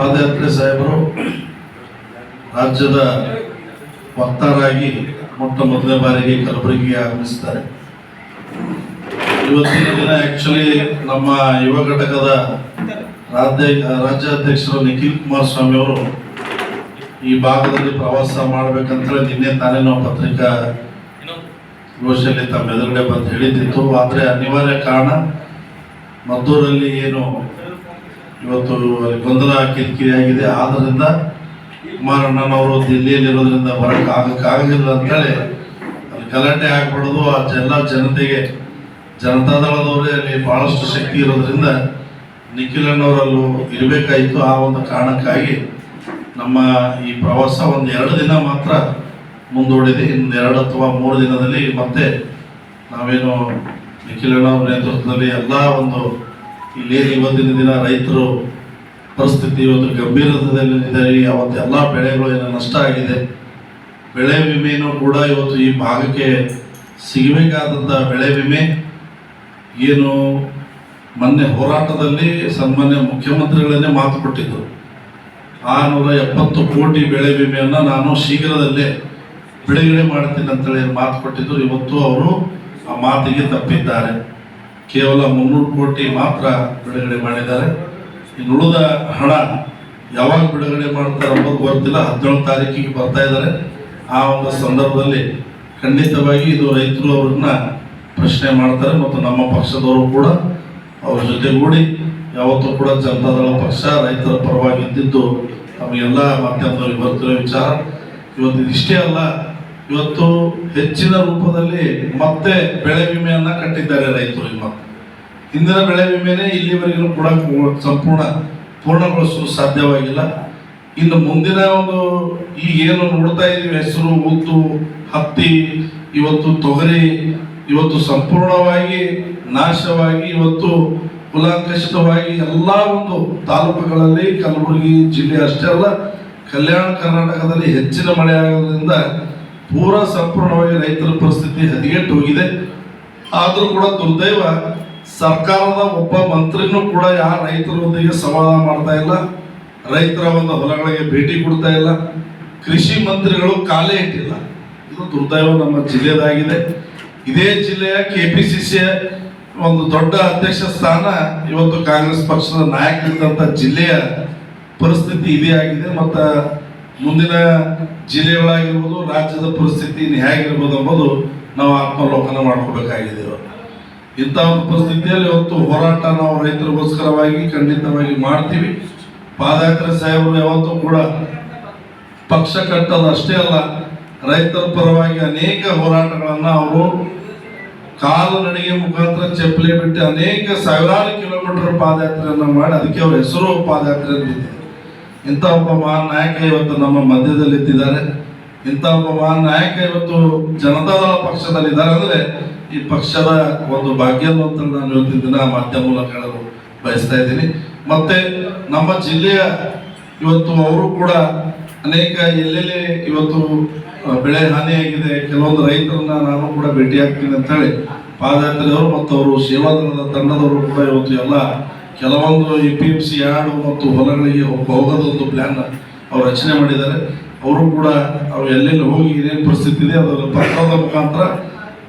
ಪಾದಯಾತ್ರೆ ಸಾಹೇಬರು, ರಾಜ್ಯದ ವಕ್ತಾರಾಗಿ ಮೊಟ್ಟ ಮೊದಲನೇ ಬಾರಿಗೆ ಕಲಬುರಗಿಗೆ ಆಗಮಿಸಿದ್ದಾರೆ. ಇವತ್ತಿನ ದಿನ ಆಕ್ಚುಲಿ ನಮ್ಮ ಯುವ ಘಟಕದ ರಾಜ್ಯ, ರಾಜ್ಯಾಧ್ಯಕ್ಷರು ನಿಖಿಲ್ ಕುಮಾರಸ್ವಾಮಿ ಅವರು ಈ ಭಾಗದಲ್ಲಿ ಪ್ರವಾಸ ಮಾಡ್ಬೇಕಂತೇಳಿ ನಿನ್ನೆ ತಾನೇ ನಾವು ಪತ್ರಿಕಾ ಗೋಷ್ಠಿಯಲ್ಲಿ ತಮ್ಮ ಎದುರುಗಡೆ ಬಂದು ಹೇಳಿದ್ದಿತ್ತು ಆದರೆ ಅನಿವಾರ್ಯ ಕಾರಣ ಮದ್ದೂರಲ್ಲಿ ಏನು ಇವತ್ತು ಅಲ್ಲಿ ಗೊಂದಲ ಕಿರಿಕಿರಿ ಆಗಿದೆ ಆದ್ದರಿಂದ ಕುಮಾರಣ್ಣನವರು ದಿಲ್ಲಿಯಲ್ಲಿರೋದ್ರಿಂದ ಬರಕ್ಕೆ ಆಗಕ್ಕಾಗಲಿಲ್ಲ ಅಂತೇಳಿ ಅಲ್ಲಿ ಗಲಾಟೆ ಆಗ್ಬಿಡೋದು. ಆ ಎಲ್ಲ ಜನತೆಗೆ ಜನತಾದಳದವರೇ ಅಲ್ಲಿ ಬಹಳಷ್ಟು ಶಕ್ತಿ ಇರೋದ್ರಿಂದ ನಿಖಿಲಣ್ಣವರಲ್ಲೂ ಇರಬೇಕಾಯಿತು. ಆ ಒಂದು ಕಾರಣಕ್ಕಾಗಿ ನಮ್ಮ ಈ ಪ್ರವಾಸ ಒಂದು ಎರಡು ದಿನ ಮಾತ್ರ ಮುಂದೂಡಿದೆ. ಇನ್ನೆರಡು ಅಥವಾ ಮೂರು ದಿನದಲ್ಲಿ ಮತ್ತೆ ನಾವೇನು ನಿಖಿಲಣ್ಣವ್ರ ನೇತೃತ್ವದಲ್ಲಿ ಎಲ್ಲ ಒಂದು ಇಲ್ಲೇನು ಇವತ್ತಿನ ದಿನ ರೈತರು ಪರಿಸ್ಥಿತಿ ಇವತ್ತು ಗಂಭೀರದಲ್ಲಿ ಅವತ್ತು ಎಲ್ಲ ಬೆಳೆಗಳು ಏನೋ ನಷ್ಟ ಆಗಿದೆ. ಬೆಳೆ ವಿಮೆಯೂ ಕೂಡ ಇವತ್ತು ಈ ಭಾಗಕ್ಕೆ ಸಿಗಬೇಕಾದಂಥ ಬೆಳೆ ವಿಮೆ. ಏನು ಮೊನ್ನೆ ಹೋರಾಟದಲ್ಲಿ ಸನ್ಮಾನ್ಯ ಮುಖ್ಯಮಂತ್ರಿಗಳನ್ನೇ ಮಾತು ಕೊಟ್ಟಿದ್ದರು ಆ ನೂರ ಎಪ್ಪತ್ತು ಕೋಟಿ ಬೆಳೆ ವಿಮೆಯನ್ನು ನಾನು ಶೀಘ್ರದಲ್ಲೇ ಬಿಡುಗಡೆ ಮಾಡ್ತೀನಿ ಅಂತೇಳಿ ಮಾತು ಕೊಟ್ಟಿದ್ದರು ಇವತ್ತು ಅವರು ಆ ಮಾತಿಗೆ ತಪ್ಪಿದ್ದಾರೆ. ಕೇವಲ ಮುನ್ನೂರು ಕೋಟಿ ಮಾತ್ರ ಬಿಡುಗಡೆ ಮಾಡಿದ್ದಾರೆ. ಇನ್ನು ಉಳಿದ ಹಣ ಯಾವಾಗ ಬಿಡುಗಡೆ ಮಾಡ್ತಾರೆ ಅನ್ನೋದು ಗೊತ್ತಿಲ್ಲ. ಹದಿನೇಳು ತಾರೀಕಿಗೆ ಬರ್ತಾ ಇದ್ದಾರೆ. ಆ ಒಂದು ಸಂದರ್ಭದಲ್ಲಿ ಖಂಡಿತವಾಗಿ ಇದು ರೈತರು ಅವ್ರನ್ನ ಪ್ರಶ್ನೆ ಮಾಡ್ತಾರೆ ಮತ್ತು ನಮ್ಮ ಪಕ್ಷದವರು ಕೂಡ ಅವ್ರ ಜೊತೆಗೂಡಿ ಯಾವತ್ತೂ ಕೂಡ ಜನತಾದಳ ಪಕ್ಷ ರೈತರ ಪರವಾಗಿ ಇದ್ದಿದ್ದು ನಮಗೆಲ್ಲ ಮಾಧ್ಯಮದಲ್ಲಿ ಬರ್ತಿರೋ ವಿಚಾರ. ಇವತ್ತು ಇದಿಷ್ಟೇ ಅಲ್ಲ ಇವತ್ತು ಹೆಚ್ಚಿನ ರೂಪದಲ್ಲಿ ಮತ್ತೆ ಬೆಳೆ ವಿಮೆಯನ್ನ ಕಟ್ಟಿದ್ದಾರೆ ರೈತರು ಮತ್ತೆ ಹಿಂದಿನ ಬೆಳೆ ವಿಮೆನೆ ಇಲ್ಲಿವರೆಗೂ ಕೂಡ ಸಂಪೂರ್ಣ ಪೂರ್ಣಗೊಳಿಸಲು ಸಾಧ್ಯವಾಗಿಲ್ಲ. ಇನ್ನು ಮುಂದಿನ ಒಂದು ಈ ಏನು ನೋಡ್ತಾ ಇದೀವಿ, ಹೆಸರು ಮುತ್ತು ಹತ್ತಿ, ಇವತ್ತು ತೊಗರಿ, ಇವತ್ತು ಸಂಪೂರ್ಣವಾಗಿ ನಾಶವಾಗಿ, ಇವತ್ತು ಕುಲಾಂಕಷಿತವಾಗಿ ಎಲ್ಲ ಒಂದು ತಾಲೂಕುಗಳಲ್ಲಿ, ಕಲಬುರಗಿ ಜಿಲ್ಲೆ ಅಷ್ಟೇ ಅಲ್ಲ, ಕಲ್ಯಾಣ ಕರ್ನಾಟಕದಲ್ಲಿ ಹೆಚ್ಚಿನ ಮಳೆ ಆಗೋದ್ರಿಂದ ಪೂರಾ ಸಂಪೂರ್ಣವಾಗಿ ರೈತರ ಪರಿಸ್ಥಿತಿ ಹದಿಗೆಟ್ಟು ಹೋಗಿದೆ. ಆದರೂ ಕೂಡ ದುರ್ದೈವ ಸರ್ಕಾರದ ಒಬ್ಬ ಮಂತ್ರಿನೂ ಕೂಡ ಯಾವ ರೈತರೊಂದಿಗೆ ಸಂವಾದ ಮಾಡ್ತಾ ಇಲ್ಲ, ರೈತರ ಒಂದು ಹೊಲಗಳಿಗೆ ಭೇಟಿ ಕೊಡ್ತಾ ಇಲ್ಲ, ಕೃಷಿ ಮಂತ್ರಿಗಳು ಕಾಲೇ ಇಟ್ಟಿಲ್ಲ. ಇದು ದುರ್ದೈವ ನಮ್ಮ ಜಿಲ್ಲೆದಾಗಿದೆ. ಇದೇ ಜಿಲ್ಲೆಯ ಕೆ ಪಿ ಸಿ ಸಿಯ ಒಂದು ದೊಡ್ಡ ಅಧ್ಯಕ್ಷ ಸ್ಥಾನ ಇವತ್ತು ಕಾಂಗ್ರೆಸ್ ಪಕ್ಷದ ನಾಯಕರಿದ್ದಂಥ ಜಿಲ್ಲೆಯ ಪರಿಸ್ಥಿತಿ ಇದೇ ಆಗಿದೆ. ಮತ್ತು ಮುಂದಿನ ಜಿಲ್ಲೆಗಳಾಗಿರ್ಬೋದು ರಾಜ್ಯದ ಪರಿಸ್ಥಿತಿ ಹೇಗಿರ್ಬೋದು ಎಂಬುದು ನಾವು ಆತ್ಮಾವಲೋಕನ ಮಾಡ್ಕೋಬೇಕಾಗಿದೆ. ಇಂಥ ಒಂದು ಪರಿಸ್ಥಿತಿಯಲ್ಲಿ ಇವತ್ತು ಹೋರಾಟ ನಾವು ರೈತರಿಗೋಸ್ಕರವಾಗಿ ಖಂಡಿತವಾಗಿ ಮಾಡ್ತೀವಿ ಪಾದಯಾತ್ರೆ ಸಾಹೇಬರು ಯಾವತ್ತೂ ಕೂಡ ಪಕ್ಷ ಕಟ್ಟೋದು ಅಷ್ಟೇ ಅಲ್ಲ, ರೈತರ ಪರವಾಗಿ ಅನೇಕ ಹೋರಾಟಗಳನ್ನು ಅವರು ಕಾಲು ನಡಿಗೆ ಮುಖಾಂತರ ಚಪ್ಪಲಿ ಬಿಟ್ಟು ಅನೇಕ ಸಾವಿರಾರು ಕಿಲೋಮೀಟರ್ ಪಾದಯಾತ್ರೆಯನ್ನು ಮಾಡಿ ಅದಕ್ಕೆ ಅವ್ರ ಹೆಸರು ಪಾದಯಾತ್ರೆ. ಇಂಥ ಒಬ್ಬ ಮಹಾನ್ ನಾಯಕ ಇವತ್ತು ನಮ್ಮ ಮಧ್ಯದಲ್ಲಿ ಇದ್ದಿದ್ದಾರೆ ಇಂಥ ಒಬ್ಬ ಮಹಾನ್ ನಾಯಕ ಇವತ್ತು ಜನತಾದಳ ಪಕ್ಷದಲ್ಲಿದ್ದಾರೆ ಅಂದ್ರೆ ಈ ಪಕ್ಷದ ಒಂದು ಭಾಗ್ಯ ಅಂತ ನಾನು ಇವತ್ತಿನ ದಿನ ಮಾಧ್ಯಮ ಮೂಲಕ ಹೇಳಲು ಬಯಸ್ತಾ ಇದ್ದೀನಿ. ಮತ್ತೆ ನಮ್ಮ ಜಿಲ್ಲೆಯ ಇವತ್ತು ಅವರು ಕೂಡ ಅನೇಕ ಎಲ್ಲೆಲ್ಲಿ ಇವತ್ತು ಬೆಳೆ ಹಾನಿಯಾಗಿದೆ ಕೆಲವೊಂದು ರೈತರನ್ನ ನಾನು ಕೂಡ ಭೇಟಿ ಭೇಟಿಯಾಗ್ತೀನಿ ಅಂತ ಹೇಳಿ ಪಾದಯಾತ್ರೆಯವರು ಮತ್ತು ಅವರು ಸೇವಾದಳದ ತಂಡದವರು ಕೂಡ ಇವತ್ತು ಎಲ್ಲ ಕೆಲವೊಂದು A P M C yard ಮತ್ತು ಹೊಲಗಳಿಗೆ ಹೋಗ್- ಹೋಗೋದು ಒಂದು ಪ್ಲ್ಯಾನ್ ಅವ್ರು ರಚನೆ ಮಾಡಿದ್ದಾರೆ. ಅವರು ಕೂಡ ಅವ್ರು ಎಲ್ಲೆಲ್ಲಿ ಹೋಗಿ ಏನೇನು ಪರಿಸ್ಥಿತಿ ಇದೆ ಅದರ ಪತ್ರದ ಮುಖಾಂತರ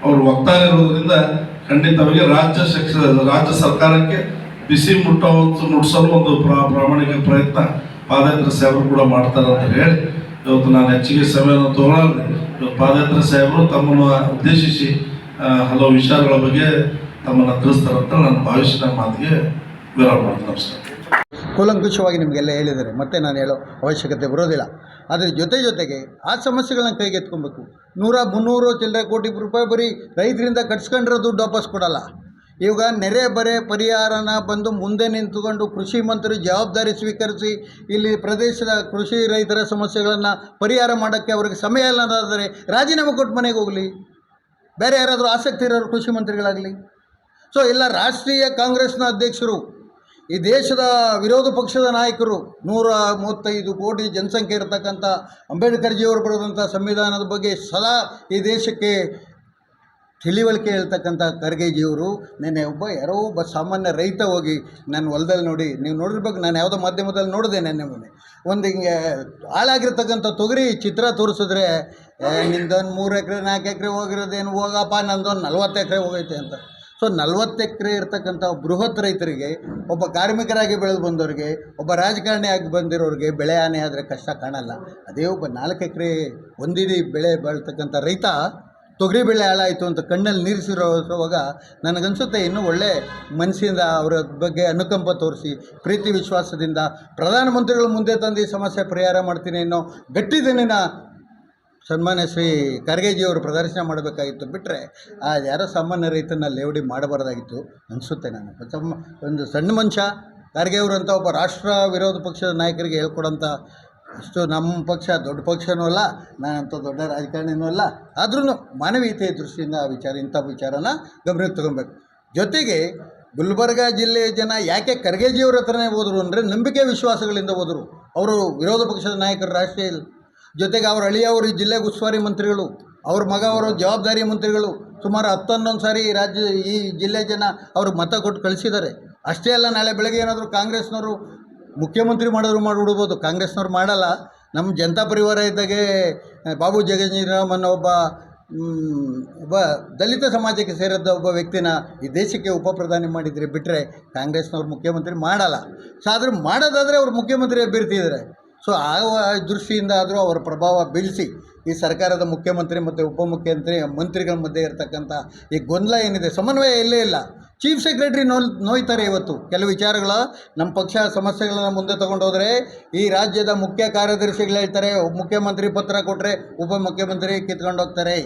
ಅವರು ಹೋಗ್ತಾ ಇರೋದ್ರಿಂದ ಖಂಡಿತವಾಗಿ ರಾಜ್ಯ ಶಿಕ್ಷ, ರಾಜ್ಯ ಸರ್ಕಾರಕ್ಕೆ ಬಿಸಿ ಮುಟ್ಟುವಂತ ಮುಟ್ಟಿಸಲು ಒಂದು ಪ್ರಾ- ಪ್ರಾಮಾಣಿಕ ಪ್ರಯತ್ನ ಪಾದಯಾತ್ರೆ ಸಾಹೇಬರು ಕೂಡ ಮಾಡ್ತಾರೆ ಅಂತ ಹೇಳಿ ಇವತ್ತು ನಾನು ಹೆಚ್ಚಿಗೆ ಸಮಯವನ್ನು ತಗೊಳ್ಳಾರ್ದೆ ಇವತ್ತು ಪಾದಯಾತ್ರೆ ಸಾಹೇಬರು ತಮ್ಮನ್ನು ಉದ್ದೇಶಿಸಿ ಹಲವು ವಿಚಾರಗಳ ಬಗ್ಗೆ ತಮ್ಮನ್ನು ತಿಳಿಸ್ತಾರಂತ ನಾನು ಭಾವಿಸಿದ ಮಾತಿಗೆ ಕೂಲಂಕುಷವಾಗಿ ನಿಮಗೆಲ್ಲ ಹೇಳಿದ್ದಾರೆ. ಮತ್ತೆ ನಾನು ಹೇಳೋ ಅವಶ್ಯಕತೆ ಬರೋದಿಲ್ಲ. ಅದರ ಜೊತೆ ಜೊತೆಗೆ ಆ ಸಮಸ್ಯೆಗಳನ್ನ ಕೈಗೆತ್ಕೊಬೇಕು. ನೂರ ಮುನ್ನೂರು ಚಿಲ್ಲರೆ ಕೋಟಿ ರೂಪಾಯಿ ಬರೀ ರೈತರಿಂದ ಕಟ್ಸ್ಕೊಂಡಿರೋ ದುಡ್ಡು ವಾಪಸ್ ಕೊಡಲ್ಲ. ಇವಾಗ ನೆರೆ ಬರೆ ಪರಿಹಾರನ ಬಂದು ಮುಂದೆ ನಿಂತುಕೊಂಡು ಕೃಷಿ ಮಂತ್ರಿ ಜವಾಬ್ದಾರಿ ಸ್ವೀಕರಿಸಿ ಇಲ್ಲಿ ಪ್ರದೇಶದ ಕೃಷಿ ರೈತರ ಸಮಸ್ಯೆಗಳನ್ನು ಪರಿಹಾರ ಮಾಡೋಕ್ಕೆ ಅವ್ರಿಗೆ ಸಮಯ ಇಲ್ಲದಾದರೆ ರಾಜೀನಾಮೆ ಕೊಟ್ಟು ಮನೆಗೆ ಹೋಗಲಿ. ಬೇರೆ ಯಾರಾದರೂ ಆಸಕ್ತಿ ಇರೋರು ಕೃಷಿ ಮಂತ್ರಿಗಳಾಗಲಿ. ಸೊ ಎಲ್ಲ ರಾಷ್ಟ್ರೀಯ ಕಾಂಗ್ರೆಸ್ನ ಅಧ್ಯಕ್ಷರು ಈ ದೇಶದ ವಿರೋಧ ಪಕ್ಷದ ನಾಯಕರು ನೂರ ಮೂವತ್ತೈದು ಕೋಟಿ ಜನಸಂಖ್ಯೆ ಇರತಕ್ಕಂಥ ಅಂಬೇಡ್ಕರ್ ಜಿಯವರು ಬರೆದಂಥ ಸಂವಿಧಾನದ ಬಗ್ಗೆ ಸದಾ ಈ ದೇಶಕ್ಕೆ ತಿಳಿವಳಿಕೆ ಹೇಳ್ತಕ್ಕಂಥ ಖರ್ಗೆಜಿಯವರು, ನೆನ್ನೆ ಒಬ್ಬ ಯಾರೋ ಒಬ್ಬ ಸಾಮಾನ್ಯ ರೈತ ಹೋಗಿ ನನ್ನ ಹೊಲದಲ್ಲಿ ನೋಡಿ, ನೀವು ನೋಡಿರ್ಬೇಕು ನಾನು ಯಾವುದೋ ಮಾಧ್ಯಮದಲ್ಲಿ ನೋಡಿದೆ ನೆನ್ನೆ ಮೊನ್ನೆ. ಒಂದು ಹಿಂಗೆ ಹಾಳಾಗಿರ್ತಕ್ಕಂಥ ತೊಗರಿ ಚಿತ್ರ ತೋರಿಸಿದ್ರೆ ನಿಂದೊಂದು ಮೂರು ಎಕರೆ, ನಾಲ್ಕು ಎಕರೆ ಹೋಗಿರೋದೇನು ಹೋಗಪ್ಪ, ನಂದೊಂದು ನಲ್ವತ್ತು ಎಕರೆ ಹೋಗೈತೆ ಅಂತ. ಸೊ ನಲ್ವತ್ತು ಎಕರೆ ಇರ್ತಕ್ಕಂಥ ಬೃಹತ್ ರೈತರಿಗೆ, ಒಬ್ಬ ಕಾರ್ಮಿಕರಾಗಿ ಬೆಳೆದು ಬಂದವರಿಗೆ, ಒಬ್ಬ ರಾಜಕಾರಣಿಯಾಗಿ ಬಂದಿರೋರಿಗೆ ಬೆಳೆ ಹಾನಿ ಆದರೆ ಕಷ್ಟ ಕಾಣಲ್ಲ. ಅದೇ ಒಬ್ಬ ನಾಲ್ಕು ಎಕರೆ ಒಂದಿಡೀ ಬೆಳೆ ಬೆಳ್ತಕ್ಕಂಥ ರೈತ ತೊಗರಿ ಬೆಳೆ ಹಾಳಾಯಿತು ಅಂತ ಕಣ್ಣಲ್ಲಿ ನೀರಿಸಿರೋವಾಗ ನನಗನ್ಸುತ್ತೆ ಇನ್ನೂ ಒಳ್ಳೆ ಮನಸ್ಸಿಂದ ಅವರ ಬಗ್ಗೆ ಅನುಕಂಪ ತೋರಿಸಿ, ಪ್ರೀತಿ ವಿಶ್ವಾಸದಿಂದ ಪ್ರಧಾನಮಂತ್ರಿಗಳು ಮುಂದೆ ತಂದು ಈ ಸಮಸ್ಯೆ ಪರಿಹಾರ ಮಾಡ್ತೀನಿ ಅನ್ನೋ ಗಟ್ಟಿದನಿನ ಸನ್ಮಾನ್ಯ ಶ್ರೀ ಖರ್ಗೆಜಿಯವರು ಪ್ರದರ್ಶನ ಮಾಡಬೇಕಾಗಿತ್ತು ಬಿಟ್ಟರೆ ಆ ಯಾರೋ ಸಾಮಾನ್ಯ ರೈತನ ಲೇವಡಿ ಮಾಡಬಾರ್ದಾಗಿತ್ತು ಅನಿಸುತ್ತೆ ನಾನು ಒಂದು ಸಣ್ಣ ಮನುಷ್ಯ, ಖರ್ಗೆ ಅವರು ಅಂತ ಒಬ್ಬ ರಾಷ್ಟ್ರ ವಿರೋಧ ಪಕ್ಷದ ನಾಯಕರಿಗೆ ಹೇಳ್ಕೊಡೋಂಥ ಅಷ್ಟು ನಮ್ಮ ಪಕ್ಷ ದೊಡ್ಡ ಪಕ್ಷನೂ ಅಲ್ಲ ನಾನಂತ ದೊಡ್ಡ ರಾಜಕಾರಣಿನೂ ಅಲ್ಲ ಆದ್ರೂ ಮಾನವೀಯತೆಯ ದೃಷ್ಟಿಯಿಂದ ಆ ವಿಚಾರ, ಇಂಥ ವಿಚಾರನ ಗಮನಕ್ಕೆ ತಗೊಬೇಕು ಜೊತೆಗೆ ಗುಲ್ಬರ್ಗ ಜಿಲ್ಲೆಯ ಜನ ಯಾಕೆ ಖರ್ಗೆಜಿಯವ್ರ ಹತ್ರನೇ ಹೋದರು ಅಂದರೆ ನಂಬಿಕೆ ವಿಶ್ವಾಸಗಳಿಂದ ಹೋದರು. ಅವರು ವಿರೋಧ ಪಕ್ಷದ ನಾಯಕರು ರಾಷ್ಟ್ರೀಯ ಜೊತೆಗೆ ಅವ್ರ ಅಳಿಯವರು ಈ ಜಿಲ್ಲೆಗೆ ಉಸ್ತುವಾರಿ ಮಂತ್ರಿಗಳು, ಅವ್ರ ಮಗ ಅವರು ಜವಾಬ್ದಾರಿ ಮಂತ್ರಿಗಳು ಸುಮಾರು ಹತ್ತೊಂದೊಂದು ಸಾರಿ ಈ ರಾಜ್ಯ, ಈ ಜಿಲ್ಲೆ ಜನ ಅವ್ರಿಗೆ ಮತ ಕೊಟ್ಟು ಕಳಿಸಿದ್ದಾರೆ. ಅಷ್ಟೇ ಅಲ್ಲ, ನಾಳೆ ಬೆಳಗ್ಗೆ ಏನಾದರೂ ಕಾಂಗ್ರೆಸ್ನವರು ಮುಖ್ಯಮಂತ್ರಿ ಮಾಡಿದ್ರು ಮಾಡಿಬಿಡ್ಬೋದು. ಕಾಂಗ್ರೆಸ್ನವ್ರು ಮಾಡಲ್ಲ. ನಮ್ಮ ಜನತಾ ಪರಿವಾರ ಇದ್ದಾಗೆ ಬಾಬು ಜಗಜೀರಾಮ್ ಅನ್ನೋ ಒಬ್ಬ ಒಬ್ಬ ದಲಿತ ಸಮಾಜಕ್ಕೆ ಸೇರಿದ್ದ ಒಬ್ಬ ವ್ಯಕ್ತಿನ ಈ ದೇಶಕ್ಕೆ ಉಪ ಪ್ರಧಾನಿ ಮಾಡಿದರೆ ಬಿಟ್ಟರೆ ಕಾಂಗ್ರೆಸ್ನವ್ರು ಮುಖ್ಯಮಂತ್ರಿ ಮಾಡಲ್ಲ. ಸೊ ಆದರೂ ಮಾಡೋದಾದರೆ ಅವ್ರು ಮುಖ್ಯಮಂತ್ರಿ ಅಭ್ಯರ್ಥಿ ಇದ್ದಾರೆ ಸೊ ಆ ದೃಷ್ಟಿಯಿಂದ ಆದರೂ ಅವರ ಪ್ರಭಾವ ಬೀಳಿಸಿ ಈ ಸರ್ಕಾರದ ಮುಖ್ಯಮಂತ್ರಿ ಮತ್ತು ಉಪಮುಖ್ಯಮಂತ್ರಿ, ಮಂತ್ರಿಗಳ ಮಧ್ಯೆ ಇರತಕ್ಕಂಥ ಈ ಗೊಂದಲ ಏನಿದೆ, ಸಮನ್ವಯ ಇಲ್ಲೇ ಇಲ್ಲ. ಚೀಫ್ ಸೆಕ್ರೆಟರಿ ನೋ, ನೋಯ್ತಾರೆ ಇವತ್ತು. ಕೆಲವು ವಿಚಾರಗಳ ನಮ್ಮ ಪಕ್ಷ ಸಮಸ್ಯೆಗಳನ್ನ ಮುಂದೆ ತಗೊಂಡೋದ್ರೆ ಈ ರಾಜ್ಯದ ಮುಖ್ಯ ಕಾರ್ಯದರ್ಶಿಗಳು ಹೇಳ್ತಾರೆ, ಮುಖ್ಯಮಂತ್ರಿ ಪತ್ರ ಕೊಟ್ಟರೆ ಉಪಮುಖ್ಯಮಂತ್ರಿ ಕಿತ್ಕೊಂಡು ಹೋಗ್ತಾರೆ.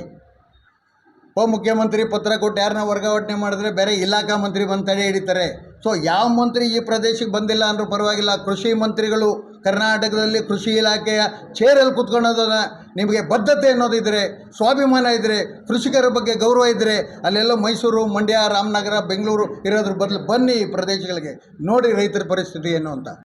ಉಪಮುಖ್ಯಮಂತ್ರಿ ಪತ್ರ ಕೊಟ್ಟು ಯಾರನ್ನ ವರ್ಗಾವಣೆ ಮಾಡಿದ್ರೆ ಬೇರೆ ಇಲಾಖಾ ಮಂತ್ರಿ ಬಂದು ತಡೆ ಹಿಡಿತಾರೆ. ಸೊ ಯಾವ ಮಂತ್ರಿ ಈ ಪ್ರದೇಶಕ್ಕೆ ಬಂದಿಲ್ಲ ಅಂದರೂ ಪರವಾಗಿಲ್ಲ, ಕೃಷಿ ಮಂತ್ರಿಗಳು ಕರ್ನಾಟಕದಲ್ಲಿ ಕೃಷಿ ಇಲಾಖೆಯ ಚೇರಲ್ಲಿ ಕುತ್ಕೊಳ್ಳೋದನ್ನು ನಿಮಗೆ ಬದ್ಧತೆ ಅನ್ನೋದಿದ್ರೆ ಸ್ವಾಭಿಮಾನ ಇದ್ದರೆ ಕೃಷಿಕರ ಬಗ್ಗೆ ಗೌರವ ಇದ್ದರೆ ಅಲ್ಲೆಲ್ಲೋ ಮೈಸೂರು, ಮಂಡ್ಯ, ರಾಮನಗರ, ಬೆಂಗಳೂರು ಇರೋದ್ರ ಬದಲು ಬನ್ನಿ ಈ ಪ್ರದೇಶಗಳಿಗೆ. ನೋಡಿ ರೈತರ ಪರಿಸ್ಥಿತಿ ಏನು ಅಂತ.